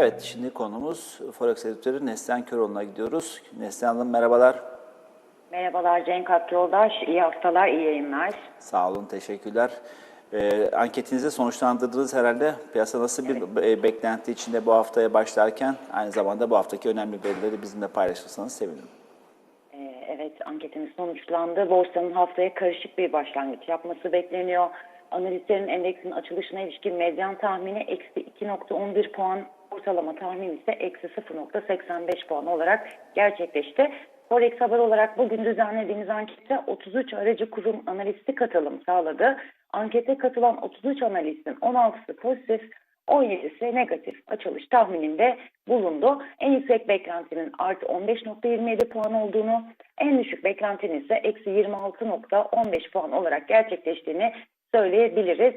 Evet, şimdi konumuz Forex editörü Neslihan Köroğlu'na gidiyoruz. Neslihan Hanım merhabalar. Merhabalar Cenk Akyoldaş. İyi haftalar, iyi yayınlar. Sağ olun, teşekkürler. Ee, anketinizi sonuçlandırdınız herhalde. Piyasa nasıl bir e, beklenti içinde bu haftaya başlarken aynı zamanda bu haftaki önemli verileri bizimle paylaşırsanız sevinirim. Ee, evet, anketimiz sonuçlandı. Borsanın haftaya karışık bir başlangıç yapması bekleniyor. Analistlerin endeksin açılışına ilişkin medyan tahmini eksi 2.11 puan, ortalama tahmin ise eksi 0.85 puan olarak gerçekleşti. Forex Haber olarak bugün düzenlediğimiz ankette 33 aracı kurum analisti katılım sağladı. Ankete katılan 33 analistin 16'sı pozitif, 17'si negatif açılış tahmininde bulundu. En yüksek beklentinin artı 15.27 puan olduğunu, en düşük beklentinin ise eksi 26.15 puan olarak gerçekleştiğini söyleyebiliriz.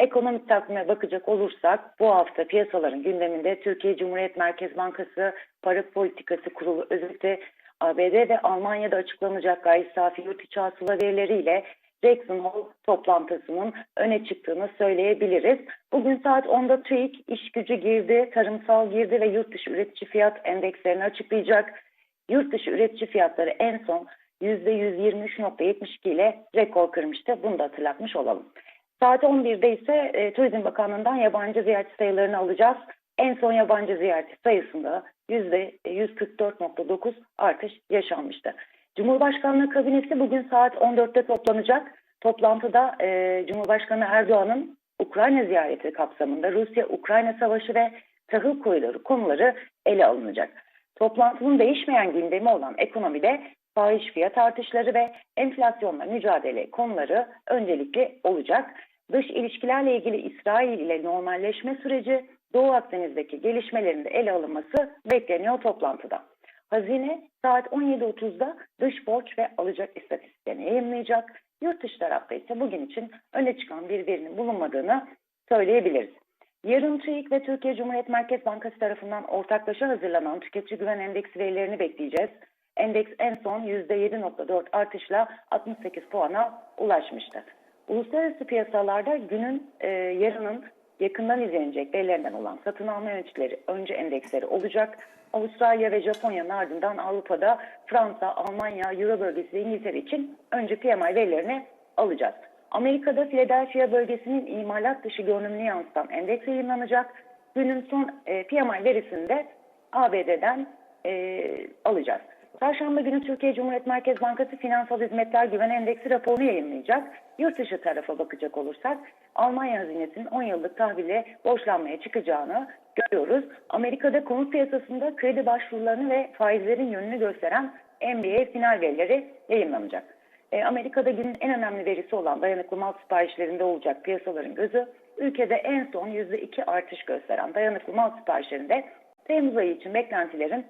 Ekonomik takvime bakacak olursak bu hafta piyasaların gündeminde Türkiye Cumhuriyet Merkez Bankası Para Politikası Kurulu özeti ABD ve Almanya'da açıklanacak gayri safi yurt içi hasıla verileriyle Jackson Hole toplantısının öne çıktığını söyleyebiliriz. Bugün saat 10'da TÜİK iş gücü girdi, tarımsal girdi ve yurt dışı üretici fiyat endekslerini açıklayacak. Yurt dışı üretici fiyatları en son %123.72 ile rekor kırmıştı. Bunu da hatırlatmış olalım. Saat 11'de ise e, Turizm Bakanlığı'ndan yabancı ziyaretçi sayılarını alacağız. En son yabancı ziyaretçi sayısında %144.9 artış yaşanmıştı. Cumhurbaşkanlığı kabinesi bugün saat 14'te toplanacak. Toplantıda e, Cumhurbaşkanı Erdoğan'ın Ukrayna ziyareti kapsamında Rusya-Ukrayna savaşı ve tahıl koyuları konuları ele alınacak. Toplantının değişmeyen gündemi olan ekonomide fahiş fiyat artışları ve enflasyonla mücadele konuları öncelikli olacak. Dış ilişkilerle ilgili İsrail ile normalleşme süreci Doğu Akdeniz'deki gelişmelerin de ele alınması bekleniyor toplantıda. Hazine saat 17.30'da dış borç ve alacak istatistiklerini yayınlayacak. Yurt dışı tarafta ise bugün için öne çıkan bir verinin bulunmadığını söyleyebiliriz. Yarın TÜİK ve Türkiye Cumhuriyet Merkez Bankası tarafından ortaklaşa hazırlanan tüketici güven endeksi verilerini bekleyeceğiz. Endeks en son %7.4 artışla 68 puana ulaşmıştı. Uluslararası piyasalarda günün e, yarının yakından izlenecek verilerinden olan satın alma yöneticileri önce endeksleri olacak. Avustralya ve Japonya'nın ardından Avrupa'da Fransa, Almanya, Euro bölgesi ve İngiltere için önce PMI verilerini alacağız. Amerika'da Philadelphia bölgesinin imalat dışı görünümünü yansıtan endeks yayınlanacak. Günün son e, PMI verisini de ABD'den e, alacağız. Perşembe günü Türkiye Cumhuriyet Merkez Bankası Finansal Hizmetler Güven Endeksi raporunu yayınlayacak. Yurt dışı tarafa bakacak olursak Almanya hazinesinin 10 yıllık tahville borçlanmaya çıkacağını görüyoruz. Amerika'da konut piyasasında kredi başvurularını ve faizlerin yönünü gösteren NBA final verileri yayınlanacak. E, Amerika'da günün en önemli verisi olan dayanıklı mal siparişlerinde olacak piyasaların gözü, ülkede en son %2 artış gösteren dayanıklı mal siparişlerinde Temmuz ayı için beklentilerin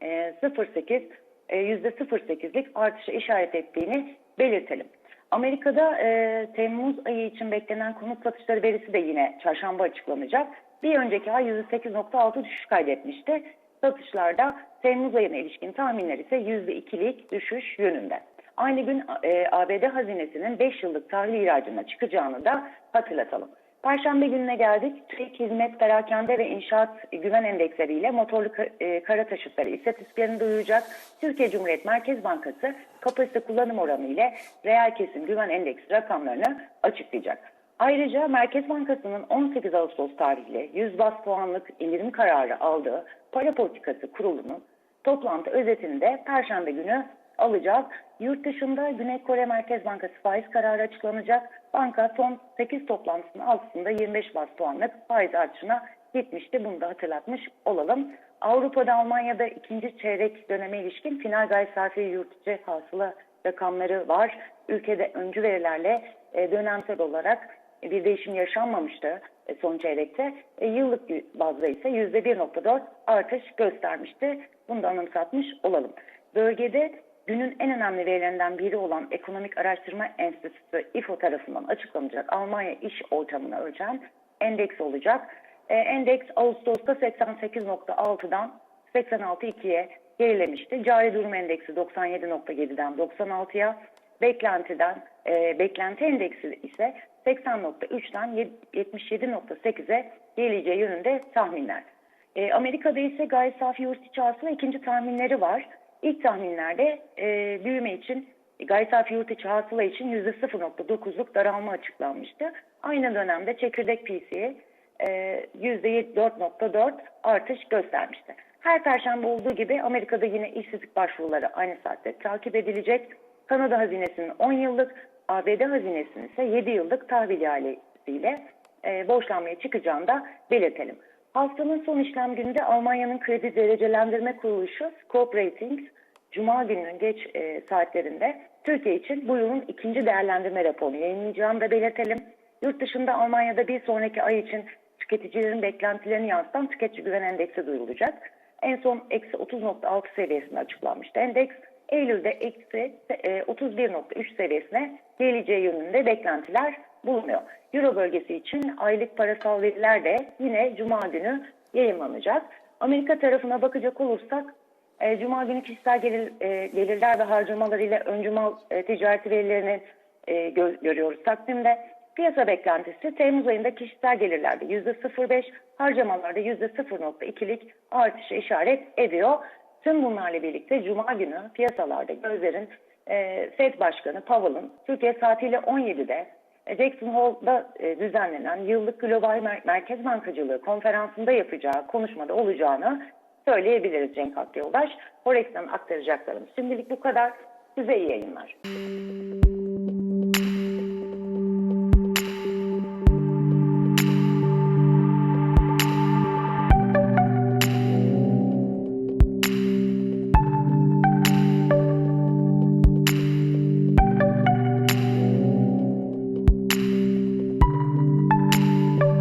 0.8 e, %0.8'lik e, artışa işaret ettiğini belirtelim. Amerika'da e, Temmuz ayı için beklenen konut satışları verisi de yine çarşamba açıklanacak. Bir önceki ay %8.6 düşüş kaydetmişti. Satışlarda Temmuz ayına ilişkin tahminler ise %2'lik düşüş yönünde. Aynı gün e, ABD hazinesinin 5 yıllık tahvil ihracına çıkacağını da hatırlatalım. Perşembe gününe geldik. TÜİK Hizmet, Perakende ve İnşaat Güven Endeksleriyle motorlu e, kara taşıtları istatistiklerini duyuracak. Türkiye Cumhuriyet Merkez Bankası kapasite kullanım oranı ile reel kesim güven endeksi rakamlarını açıklayacak. Ayrıca Merkez Bankası'nın 18 Ağustos tarihli 100 bas puanlık indirim kararı aldığı para politikası kurulunun toplantı özetinde Perşembe günü alacağız. Yurt dışında Güney Kore Merkez Bankası faiz kararı açıklanacak. Banka son 8 toplantısının altında 25 bas puanlık faiz artışına gitmişti. Bunu da hatırlatmış olalım. Avrupa'da Almanya'da ikinci çeyrek döneme ilişkin final gayri safi yurt içi hasıla rakamları var. Ülkede öncü verilerle e, dönemsel olarak bir değişim yaşanmamıştı e, son çeyrekte. E, yıllık bazda ise %1.4 artış göstermişti. Bunu da anımsatmış olalım. Bölgede günün en önemli verilerinden biri olan Ekonomik Araştırma Enstitüsü İFO tarafından açıklanacak Almanya iş ortamını ölçen endeks olacak. E, endeks Ağustos'ta 88.6'dan 86.2'ye gerilemişti. Cari durum endeksi 97.7'den 96'ya, beklentiden e, beklenti endeksi ise 80.3'ten 77.8'e geleceği yönünde tahminler. E, Amerika'da ise gayri safi yurt içi hasıla ikinci tahminleri var. İlk tahminlerde e, büyüme için gayri safi yurt içi hasıla için %0.9'luk daralma açıklanmıştı. Aynı dönemde çekirdek PCE e, %4.4 artış göstermişti. Her perşembe olduğu gibi Amerika'da yine işsizlik başvuruları aynı saatte takip edilecek. Kanada hazinesinin 10 yıllık, ABD hazinesinin ise 7 yıllık tahvil ihalesiyle e, borçlanmaya çıkacağını da belirtelim. Haftanın son işlem gününde Almanya'nın kredi derecelendirme kuruluşu Scope Ratings, Cuma gününün geç e, saatlerinde Türkiye için bu yılın ikinci değerlendirme raporunu yayınlayacağını da belirtelim. Yurt dışında Almanya'da bir sonraki ay için tüketicilerin beklentilerini yansıtan tüketici güven endeksi duyurulacak. En son eksi 30.6 seviyesinde açıklanmıştı. Endeks Eylül'de eksi e, 31.3 seviyesine geleceği yönünde beklentiler bulunuyor. Euro bölgesi için aylık parasal veriler de yine Cuma günü yayınlanacak. Amerika tarafına bakacak olursak e, Cuma günü kişisel gelir, e, gelirler ve harcamalar ile öncü mal ticareti verilerini gö- görüyoruz takvimde. Piyasa beklentisi Temmuz ayında kişisel gelirlerde %0.5, harcamalarda %0.2'lik artışa işaret ediyor. Tüm bunlarla birlikte Cuma günü piyasalarda gözlerin e, Fed Başkanı Powell'ın Türkiye saatiyle 17'de e, Jackson Hole'da e, düzenlenen yıllık Global Mer- Merkez Bankacılığı konferansında yapacağı konuşmada olacağını söyleyebiliriz Cenk Akyoldaş. Forex'ten aktaracaklarım. Şimdilik bu kadar. Size iyi yayınlar.